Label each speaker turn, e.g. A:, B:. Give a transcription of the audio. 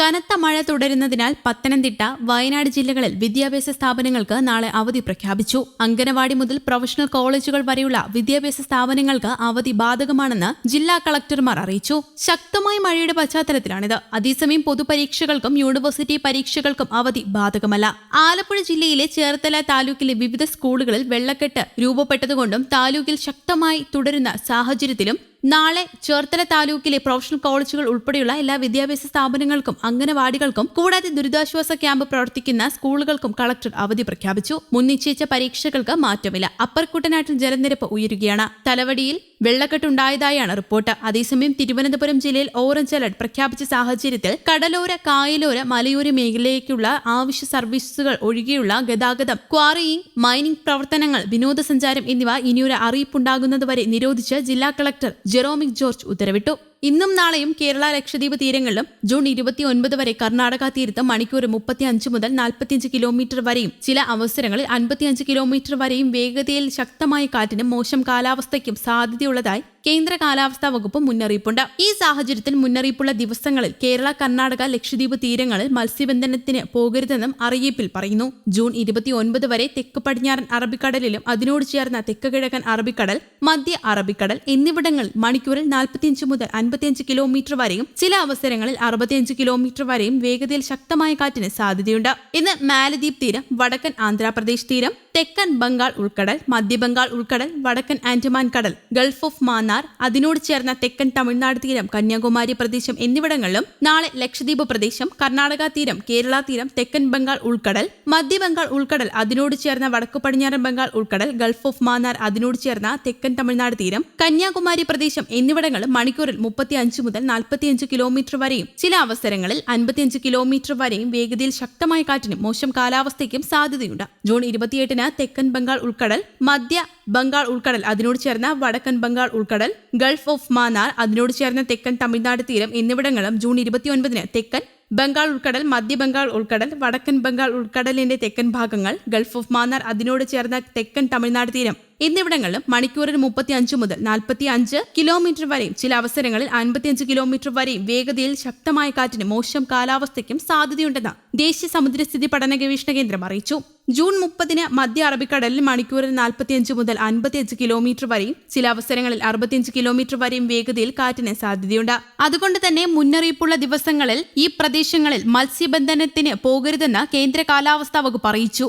A: കനത്ത മഴ തുടരുന്നതിനാൽ പത്തനംതിട്ട വയനാട് ജില്ലകളിൽ വിദ്യാഭ്യാസ സ്ഥാപനങ്ങൾക്ക് നാളെ അവധി പ്രഖ്യാപിച്ചു അംഗനവാടി മുതൽ പ്രൊഫഷണൽ കോളേജുകൾ വരെയുള്ള വിദ്യാഭ്യാസ സ്ഥാപനങ്ങൾക്ക് അവധി ബാധകമാണെന്ന് ജില്ലാ കളക്ടർമാർ അറിയിച്ചു ശക്തമായ മഴയുടെ പശ്ചാത്തലത്തിലാണിത് അതേസമയം പൊതുപരീക്ഷകൾക്കും യൂണിവേഴ്സിറ്റി പരീക്ഷകൾക്കും അവധി ബാധകമല്ല ആലപ്പുഴ ജില്ലയിലെ ചേർത്തല താലൂക്കിലെ വിവിധ സ്കൂളുകളിൽ വെള്ളക്കെട്ട് രൂപപ്പെട്ടതുകൊണ്ടും താലൂക്കിൽ ശക്തമായി തുടരുന്ന സാഹചര്യത്തിലും നാളെ ചേർത്തല താലൂക്കിലെ പ്രൊഫഷണൽ കോളേജുകൾ ഉൾപ്പെടെയുള്ള എല്ലാ വിദ്യാഭ്യാസ സ്ഥാപനങ്ങൾക്കും അംഗനവാടികൾക്കും കൂടാതെ ദുരിതാശ്വാസ ക്യാമ്പ് പ്രവർത്തിക്കുന്ന സ്കൂളുകൾക്കും കളക്ടർ അവധി പ്രഖ്യാപിച്ചു മുൻനിശ്ചയിച്ച പരീക്ഷകൾക്ക് മാറ്റമില്ല അപ്പർ കുട്ടനാട്ടിൽ ജലനിരപ്പ് ഉയരുകയാണ് തലവടിയിൽ വെള്ളക്കെട്ടുണ്ടായതായാണ് റിപ്പോർട്ട് അതേസമയം തിരുവനന്തപുരം ജില്ലയിൽ ഓറഞ്ച് അലർട്ട് പ്രഖ്യാപിച്ച സാഹചര്യത്തിൽ കടലോര കായലോര മലയോര മേഖലയിലേക്കുള്ള ആവശ്യ സർവീസുകൾ ഒഴികെയുള്ള ഗതാഗതം ക്വാറിയിങ് മൈനിംഗ് പ്രവർത്തനങ്ങൾ വിനോദസഞ്ചാരം എന്നിവ ഇനിയൊരു അറിയിപ്പുണ്ടാകുന്നതുവരെ നിരോധിച്ച് ജില്ലാ കളക്ടർ ജെറോമിക് ജോർജ് ഉത്തരവിട്ടു ഇന്നും നാളെയും കേരള ലക്ഷദ്വീപ് തീരങ്ങളിലും ജൂൺ ഇരുപത്തി ഒൻപത് വരെ കർണാടക തീരത്ത് മണിക്കൂർ മുപ്പത്തി അഞ്ച് മുതൽ നാൽപ്പത്തിയഞ്ച് കിലോമീറ്റർ വരെയും ചില അവസരങ്ങളിൽ അൻപത്തിയഞ്ച് കിലോമീറ്റർ വരെയും വേഗതയിൽ ശക്തമായ കാറ്റിനും മോശം കാലാവസ്ഥയ്ക്കും സാധ്യതയുള്ളതായി കേന്ദ്ര കാലാവസ്ഥാ വകുപ്പ് മുന്നറിയിപ്പുണ്ട് ഈ സാഹചര്യത്തിൽ മുന്നറിയിപ്പുള്ള ദിവസങ്ങളിൽ കേരള കർണാടക ലക്ഷദ്വീപ് തീരങ്ങളിൽ മത്സ്യബന്ധനത്തിന് പോകരുതെന്നും അറിയിപ്പിൽ പറയുന്നു ജൂൺ ഇരുപത്തി ഒൻപത് വരെ തെക്ക് പടിഞ്ഞാറൻ അറബിക്കടലിലും അതിനോട് ചേർന്ന തെക്ക് കിഴക്കൻ അറബിക്കടൽ മധ്യ അറബിക്കടൽ എന്നിവിടങ്ങളിൽ മണിക്കൂറിൽ നാൽപ്പത്തിയഞ്ച് മുതൽ അൻപത്തിയഞ്ച് കിലോമീറ്റർ വരെയും ചില അവസരങ്ങളിൽ അറുപത്തിയഞ്ച് കിലോമീറ്റർ വരെയും വേഗതയിൽ ശക്തമായ കാറ്റിന് സാധ്യതയുണ്ട് ഇന്ന് മാലദ്വീപ് തീരം വടക്കൻ ആന്ധ്രാപ്രദേശ് തീരം തെക്കൻ ബംഗാൾ ഉൾക്കടൽ മധ്യബംഗാൾ ഉൾക്കടൽ വടക്കൻ ആൻഡമാൻ കടൽ ഗൾഫ് ഓഫ് മാന്നാർ മൂന്നാർ അതിനോട് ചേർന്ന തെക്കൻ തമിഴ്നാട് തീരം കന്യാകുമാരി പ്രദേശം എന്നിവിടങ്ങളിലും നാളെ ലക്ഷദ്വീപ് പ്രദേശം കർണാടക തീരം കേരള തീരം തെക്കൻ ബംഗാൾ ഉൾക്കടൽ മധ്യ ബംഗാൾ ഉൾക്കടൽ അതിനോട് ചേർന്ന വടക്കു പടിഞ്ഞാറൻ ബംഗാൾ ഉൾക്കടൽ ഗൾഫ് ഓഫ് മാന്നാർ അതിനോട് ചേർന്ന തെക്കൻ തമിഴ്നാട് തീരം കന്യാകുമാരി പ്രദേശം എന്നിവിടങ്ങളിൽ മണിക്കൂറിൽ മുപ്പത്തിയഞ്ച് മുതൽ നാൽപ്പത്തിയഞ്ച് കിലോമീറ്റർ വരെയും ചില അവസരങ്ങളിൽ അൻപത്തിയഞ്ച് കിലോമീറ്റർ വരെയും വേഗതയിൽ ശക്തമായ കാറ്റിനും മോശം കാലാവസ്ഥയ്ക്കും സാധ്യതയുണ്ട് ജൂൺ ഇരുപത്തിയെട്ടിന് തെക്കൻ ബംഗാൾ ഉൾക്കടൽ മധ്യ ബംഗാൾ ഉൾക്കടൽ അതിനോട് ചേർന്ന വടക്കൻ ബംഗാൾ ഉൾക്കടൽ ഗൾഫ് ഓഫ് മാന്നാർ അതിനോട് ചേർന്ന തെക്കൻ തമിഴ്നാട് തീരം എന്നിവിടങ്ങളും ജൂൺ ഇരുപത്തിയൊൻപതിന് തെക്കൻ ബംഗാൾ ഉൾക്കടൽ മധ്യ ബംഗാൾ ഉൾക്കടൽ വടക്കൻ ബംഗാൾ ഉൾക്കടലിന്റെ തെക്കൻ ഭാഗങ്ങൾ ഗൾഫ് ഓഫ് മാന്നാർ അതിനോട് ചേർന്ന തെക്കൻ തമിഴ്നാട് തീരം എന്നിവിടങ്ങളിലും മണിക്കൂറിന് മുപ്പത്തിയഞ്ച് മുതൽ നാൽപ്പത്തി അഞ്ച് കിലോമീറ്റർ വരെയും ചില അവസരങ്ങളിൽ അൻപത്തിയഞ്ച് കിലോമീറ്റർ വരെയും വേഗതയിൽ ശക്തമായ കാറ്റിന് മോശം കാലാവസ്ഥയ്ക്കും സാധ്യതയുണ്ടെന്ന് ദേശീയ സമുദ്രസ്ഥിതി പഠന ഗവേഷണ കേന്ദ്രം അറിയിച്ചു ജൂൺ മുപ്പതിന് മധ്യ അറബിക്കടലിൽ മണിക്കൂറിൽ നാൽപ്പത്തിയഞ്ച് മുതൽ അൻപത്തിയഞ്ച് കിലോമീറ്റർ വരെയും ചില അവസരങ്ങളിൽ അറുപത്തിയഞ്ച് കിലോമീറ്റർ വരെയും വേഗതയിൽ കാറ്റിന് സാധ്യതയുണ്ട് അതുകൊണ്ട് തന്നെ മുന്നറിയിപ്പുള്ള ദിവസങ്ങളിൽ ഈ പ്രദേശങ്ങളിൽ മത്സ്യബന്ധനത്തിന് പോകരുതെന്ന് കേന്ദ്ര കാലാവസ്ഥാ വകുപ്പ് അറിയിച്ചു